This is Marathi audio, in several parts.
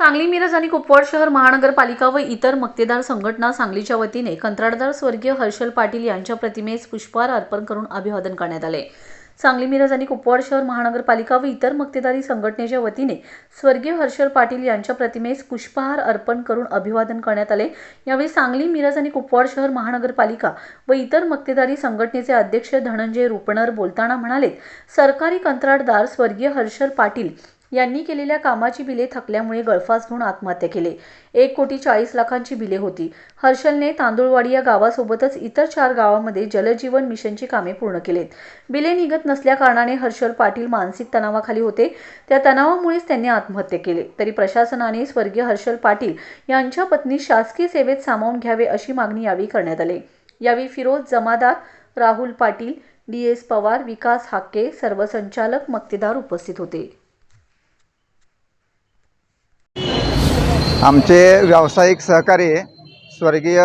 सांगली मिरज आणि कुपवाड शहर महानगरपालिका व इतर मक्तेदार संघटना सांगलीच्या वतीने कंत्राटदार स्वर्गीय हर्षल पाटील यांच्या प्रतिमेस पुष्पहार अर्पण करून अभिवादन करण्यात आले. सांगली मिरज आणि कुपवाड शहर महानगरपालिका व इतर मक्तेदारी संघटनेच्या वतीने स्वर्गीय हर्षल पाटील यांच्या प्रतिमेस पुष्पहार अर्पण करून अभिवादन करण्यात आले. यावेळी सांगली मिरज आणि कुपवाड शहर महानगरपालिका व इतर मक्तेदारी संघटनेचे अध्यक्ष धनंजय रुपणर बोलताना म्हणाले सरकारी कंत्राटदार स्वर्गीय हर्षल पाटील यांनी केलेल्या कामाची बिले थकल्यामुळे गळफास घेऊन आत्महत्या केली. एक कोटी चाळीस लाखांची बिले होती. हर्षलने तांदूळवाडी या गावासोबतच इतर चार गावामध्ये जलजीवन मिशनची कामे पूर्ण केलीत. बिले निघत नसल्याकारणाने हर्षल पाटील मानसिक तणावाखाली होते. त्या तणावामुळेच त्यांनी आत्महत्या केली. तरी प्रशासनाने स्वर्गीय हर्षल पाटील यांच्या पत्नी शासकीय सेवेत सामावून घ्यावे अशी मागणी यावेळी करण्यात आली. यावेळी फिरोज जमादार राहुल पाटील डी एस पवार विकास हाके सर्व संचालक मक्तेदार उपस्थित होते. आमचे व्यावसायिक सहकारी स्वर्गीय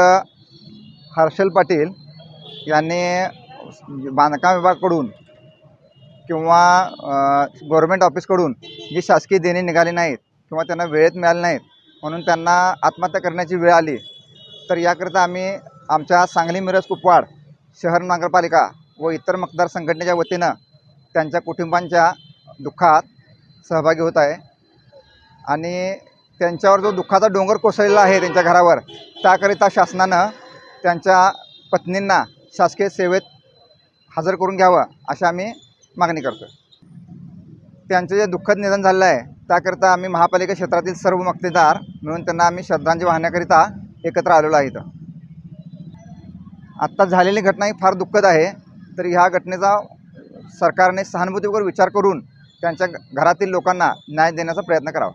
हर्षल पाटील यांनी बांधकाम विभागाकडून किंवा गव्हर्मेंट ऑफिसकडून जी शासकीय देणी निघाली नाहीत किंवा त्यांना वेळेत मिळाले नाहीत म्हणून त्यांना आत्महत्या करण्याची वेळ आली तर याकरिता आम्ही आमच्या सांगली मिरज कुपवाड शहर नगरपालिका व इतर मतदार संघटनेच्या वतीनं त्यांच्या कुटुंबांच्या दुःखात सहभागी होत आहे. आणि त्यांच्यावर जो दुःखाचा डोंगर कोसळलेला आहे त्यांच्या घरावर त्याकरिता शासनानं त्यांच्या पत्नींना शासकीय सेवेत हजर करून घ्यावं अशी आम्ही मागणी करतो त्यांचं जे दुःखद निधन झालेलं आहे त्याकरिता आम्ही महापालिका क्षेत्रातील सर्व मक्तेदार मिळून त्यांना आम्ही श्रद्धांजली वाहण्याकरिता एकत्र आलेलो आहे इथं. आत्ता झालेली घटना ही फार दुःखद आहे तर ह्या घटनेचा सरकारने सहानुभूतीवर विचार करून त्यांच्या घरातील लोकांना न्याय देण्याचा प्रयत्न करावा.